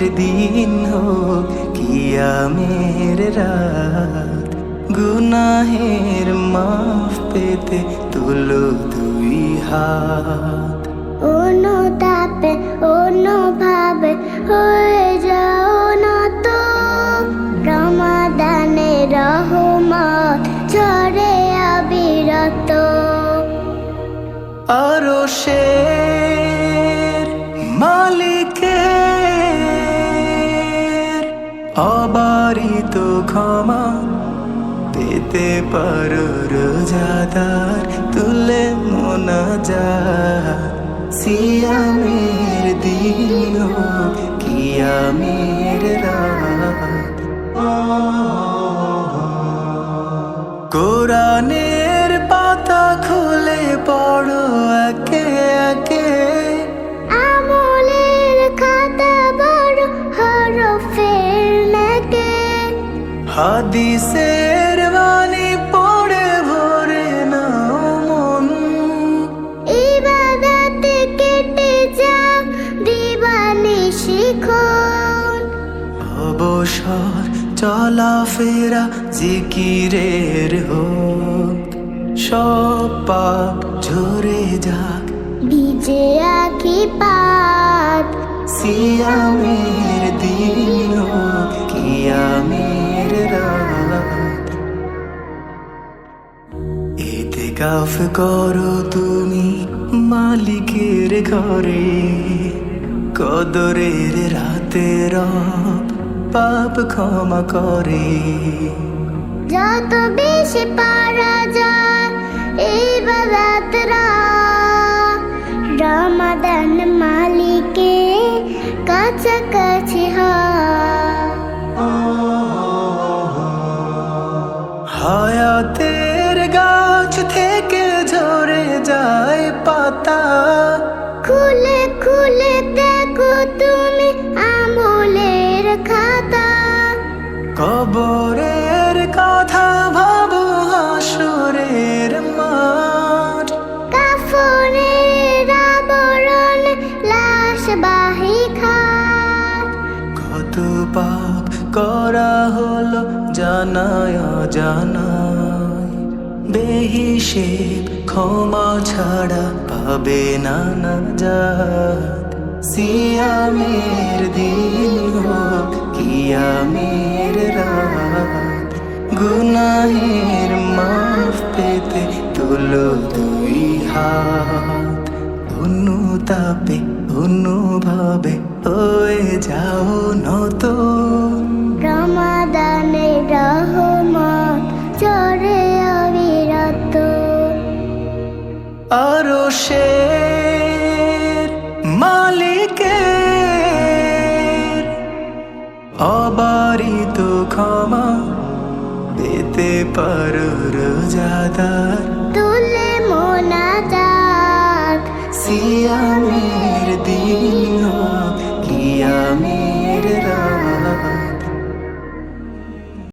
দিন হোক কিয়ামের রাত। গুনাহের মাফ পেতে তুলো দুই হাত। অনুতাপে অনুভাবে হয়ে যাও না তো। রমাদানে রহমত ঝরে অবিরত আরও শের মালিকের অবারিত ক্ষমা পেতে পারো রোজাদার তুলে মোনা যা সিয়ামের দিন হোক কিয়ামের রাত। কোরআনের হাদিসের বাণী পড়ে ভরে নাও মন। ইবাদতে কেটে যা দিবানি শিখন অবসর চলাফেরা জিকিরের হোক সব পাপ ঝরে যাক। ভিজে আখি পাত। সিয়ামের কাফ করো তুমি মালিকের ঘরে। কদরের রাতে রব পাপ ক্ষমা করে। যত বেশি পারা যায় ইবাদতরা রমাদান মালিকে কাছাকাছি হয়। যায় পাতা। খুলে খুলে দেখো তুমি আমলের খাতা। কবরের কথা ভাবো হাসরের মাঠ। কাফনের আবরণ লাশ বাহি খাট। কত পাপ করা হলো জানায় জানায় বেহিসেব ক্ষমা ছাড়া পাবে না না সিয়ামের দিন হোক, কিয়ামের রাত। গুনাহের মাফ পেতে তুলো দুই হাত। অনুতাপে অনুভাবে হয়ে যাও নতুন আরও শের মালিকের অবারিত ক্ষমা পেতে পারো রোজাদার। তুলে মোনা সিয়ামের